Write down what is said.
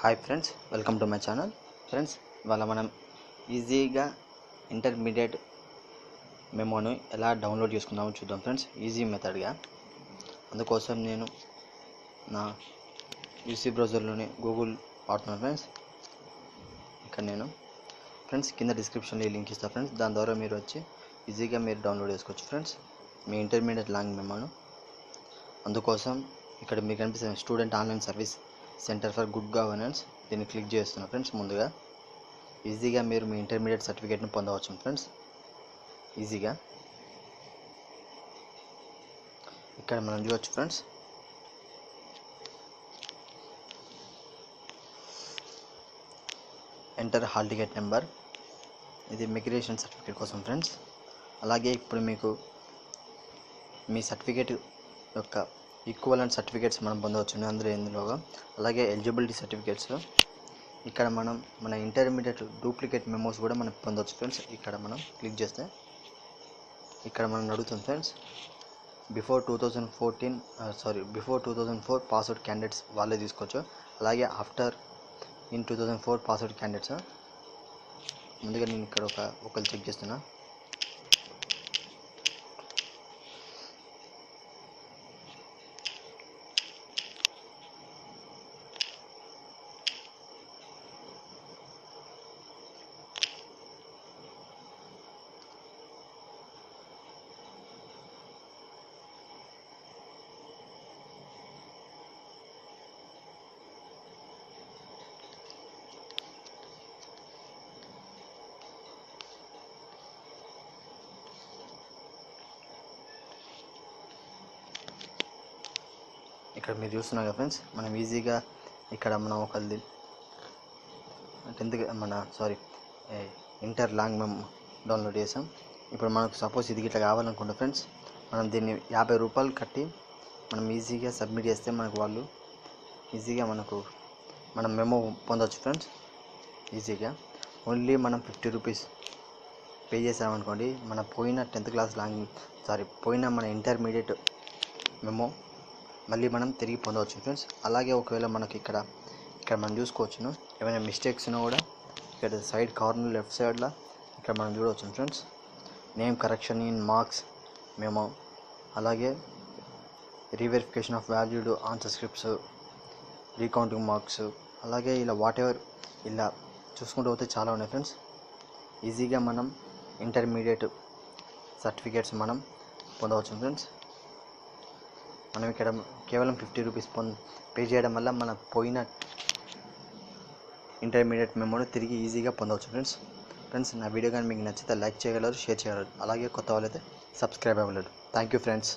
Hi friends welcome to my channel friends ఇవాళ మనం ఈజీగా ఇంటర్మీడియట్ మెమోను ఎలా డౌన్లోడ్ చేసుకుందామో చూద్దాం ఫ్రెండ్స్ ఈజీ మెథడ్గా అందుకోసం నేను నా యూసీ బ్రౌజర్లోని గూగుల్ వాడుతున్నాను ఫ్రెండ్స్ ఇక్కడ నేను. ఫ్రెండ్స్ కింద డిస్క్రిప్షన్లో ఈ లింక్ ఇస్తాను ఫ్రెండ్స్ దాని ద్వారా మీరు వచ్చి ఈజీగా మీరు డౌన్లోడ్ చేసుకోవచ్చు ఫ్రెండ్స్ మీ ఇంటర్మీడియట్ లాంగ్ మెమోను. అందుకోసం ఇక్కడ మీకు కనిపిస్తుంది student online service centre for good governance. దీన్ని క్లిక్ చేస్తున్నా ఫ్రెండ్స్ ముందుగా. ఈజీగా మీరు మీ ఇంటర్మీడియట్ సర్టిఫికేట్ని పొందవచ్చు ఫ్రెండ్స్. ఈజీగా. ఇక్కడ మనం చూడవచ్చు friends. Enter hall ticket number ఇది మిగ్రేషన్ సర్టిఫికేట్ కోసం ఫ్రెండ్స్. అలాగే ఇప్పుడు మీకు మీ సర్టిఫికేట్ యొక్క ఈక్వలెంట్ సర్టిఫికేట్స్ మనం పొందవచ్చు అందులో ఇందులోగా. అలాగే ఎలిజిబిలిటీ సర్టిఫికేట్స్ ఇక్కడ మనం మన ఇంటర్మీడియట్ డూప్లికేట్ మెమోస్ కూడా మనం పొందవచ్చు ఫ్రెండ్స్ ఇక్కడ మనం క్లిక్ చేస్తే ఇక్కడ మనం అడుగుతుంది friends before two thousand fourteen sorry before two thousand four pass out candidates వాళ్ళే తీసుకోవచ్చు. అలాగే after in two thousand four pass out candidates ముందుగా నేను ఇక్కడ ఒక ఒకరు చెక్ చేస్తున్నా. ఇక్కడ మీరు చూస్తున్నారు కదా ఫ్రెండ్స్ మనం ఈజీగా ఇక్కడ మనం ఒక టెన్త్ మన సారీ ఇంటర్ లాంగ్ మేము డౌన్లోడ్ చేసాం. ఇప్పుడు మనకు సపోజ్ ఇది ఇట్లా కావాలనుకుంటే ఫ్రెండ్స్ మనం దీన్ని యాభై రూపాయలు కట్టి మనం ఈజీగా సబ్మిట్ చేస్తే మనకు వాళ్ళు ఈజీగా మనకు మనం మెమో పొందవచ్చు ఫ్రెండ్స్ ఈజీగా ఓన్లీ మనం ఫిఫ్టీ రూపీస్ పే చేసామనుకోండి మన పోయిన టెన్త్ క్లాస్ లాంగ్ సారీ పోయిన మన ఇంటర్మీడియట్ మెమో మళ్ళీ మనం తిరిగి పొందవచ్చు ఫ్రెండ్స్ అలాగే ఒకవేళ మనకి ఇక్కడ ఇక్కడ మనం చూసుకోవచ్చును. ఏమైనా మిస్టేక్స్ ఉన్నా కూడా ఇక్కడ సైడ్ కార్నర్ లెఫ్ట్ సైడ్లో ఇక్కడ మనం చూడవచ్చు friends name correction in marks మేము అలాగే reverification of valued answer scripts recounting marks అలాగే ఇలా వాట్ ఎవర్ ఇలా చూసుకుంటూ పోతే చాలా ఉన్నాయి ఫ్రెండ్స్ ఈజీగా మనం ఇంటర్మీడియట్ సర్టిఫికేట్స్ మనం పొందవచ్చు ఫ్రెండ్స్ మనం ఇక్కడ కేవలం ఫిఫ్టీ రూపీస్ పొంద పే చేయడం వల్ల మన పోయిన ఇంటర్మీడియట్ మెమోని తిరిగి ఈజీగా పొందవచ్చు ఫ్రెండ్స్. ఫ్రెండ్స్ నా వీడియో కానీ మీకు నచ్చితే లైక్ చేయగలరు షేర్ చేయగలరు. అలాగే కొత్త వాళ్ళైతే సబ్స్క్రైబ్ అవ్వలేరు. Thank you friends.